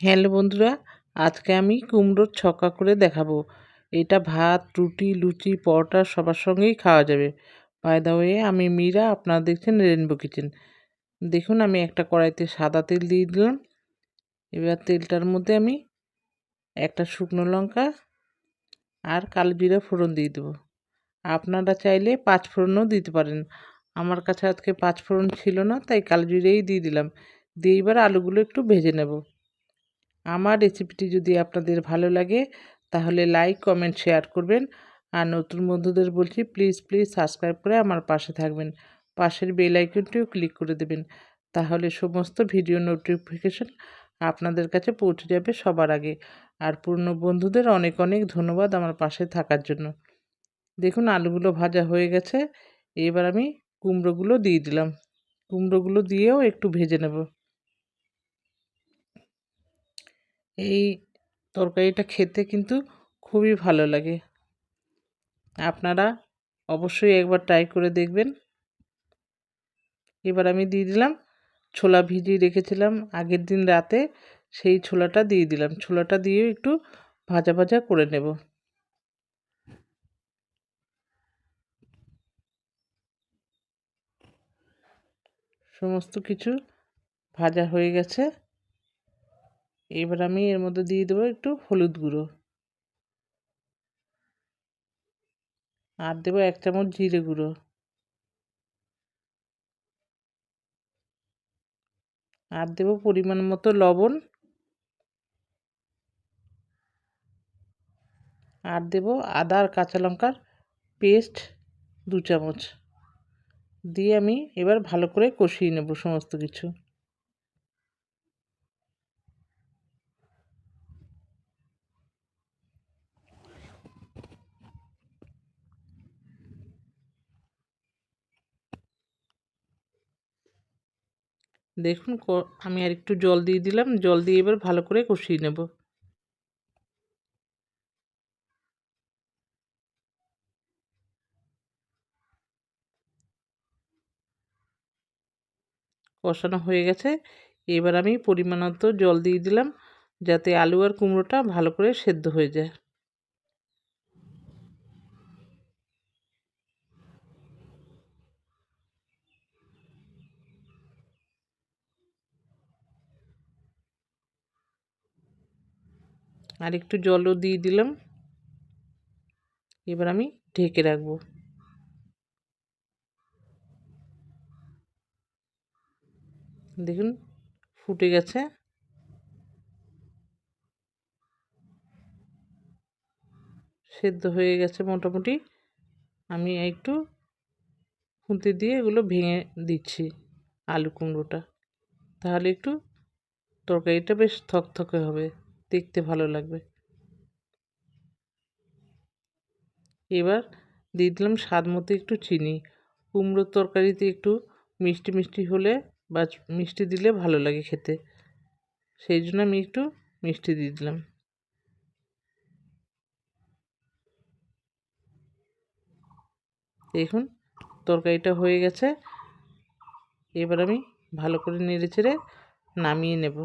Hello বন্ধুরা, আজকে আমি কুমড়োর ছক্কা করে দেখাবো। এটা ভাত, রুটি, লুচি, পরোটা সবার সঙ্গেই খাওয়া যাবে। দা ওয়ে আমি মীরা, আপনারা দেখছেন রেনবো কিচেন দেখুন, আমি একটা কড়াইতে সাদা তেল দিয়ে দিলাম। এবার তেলটার মধ্যে আমি একটা শুকনো লঙ্কা আর কালো জিরা ফোড়ন দিয়ে দেবো। আপনারা চাইলে পাঁচ ফোড়নও দিতে পারেন। আমার কাছে আজকে পাঁচ ফোড়ন ছিল না, তাই কালো জিরেই দিয়ে দিলাম। দিয়ে এবার আলুগুলো একটু ভেজে নেব। আমার রেসিপিটি যদি আপনাদের ভালো লাগে, তাহলে লাইক কমেন্ট শেয়ার করবেন। আর নতুন বন্ধুদের বলছি প্লিজ প্লিজ সাবস্ক্রাইব করে আমার পাশে থাকবেন। পাশের বেল আইকনটিও ক্লিক করে দেবেন। তাহলে সমস্ত ভিডিও নোটিফিকেশন আপনাদের কাছে পৌঁছে যাবে সবার আগে। আর পুরনো বন্ধুদের অনেক অনেক ধন্যবাদ আমার পাশে থাকার জন্য। দেখুন, আলুগুলো ভাজা হয়ে গেছে। এবার আমি কুমড়োগুলো দিয়ে দিলাম। কুমড়োগুলো দিয়েও একটু ভেজে নেব। এই তরকারিটা খেতে কিন্তু খুবই ভালো লাগে। আপনারা অবশ্যই একবার ট্রাই করে দেখবেন। এবার আমি দিয়ে দিলাম ছোলা ভিজিয়ে রেখেছিলাম আগের দিন রাতে, সেই ছোলাটা দিয়ে দিলাম। ছোলাটা দিয়ে একটু ভাজা ভাজা করে নেব। সমস্ত কিছু ভাজা হয়ে গেছে। এবার আমি এর মধ্যে দিয়ে দেবো একটু হলুদ গুঁড়ো। আর দেবো এক চামচ জিরে গুঁড়ো। আর দেবো পরিমাণ মতো লবণ। আর দেবো আদা আর কাঁচা লঙ্কার পেস্ট দু চামচ। দিয়ে আমি এবার ভালো করে কষিয়ে নেব সমস্ত কিছু। দেখুন আমি আর একটু জল দিয়ে দিলাম। জল দিয়ে এবার ভালো করে কষিয়ে নেব। কষানো হয়ে গেছে। এবার আমি পরিমাণত জল দিয়ে দিলাম, যাতে আলু আর কুমড়োটা ভালো করে সেদ্ধ হয়ে যায়। আর একটু জলও দিয়ে দিলাম। এবার আমি ঢেকে রাখব। দেখুন, ফুটে গেছে। সেদ্ধ হয়ে গেছে মোটামুটি। আমি একটু খুঁতে দিয়ে এগুলো ভেঙে দিচ্ছি আলু কুমড়োটা। তাহলে একটু তরকারিটা বেশ থকথকে হবে। দেখতে ভালো লাগবে। এবার দিয়ে দিলাম স্বাদ মতো একটু চিনি। কুমড়োর তরকারিতে একটু মিষ্টি মিষ্টি হলে বা মিষ্টি দিলে ভালো লাগে খেতে। সেই জন্য আমি একটু মিষ্টি দিয়ে দিলাম। দেখুন তরকারিটা হয়ে গেছে। এবার আমি ভালো করে নেড়ে চেড়ে নামিয়ে নেব।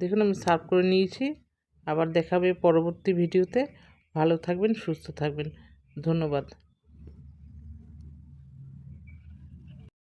দেখুন আমি সার্ভ করে নিয়েছি। আবার দেখাবে পরবর্তী ভিডিওতে। ভালো থাকবেন সুস্থ থাকবেন। ধন্যবাদ।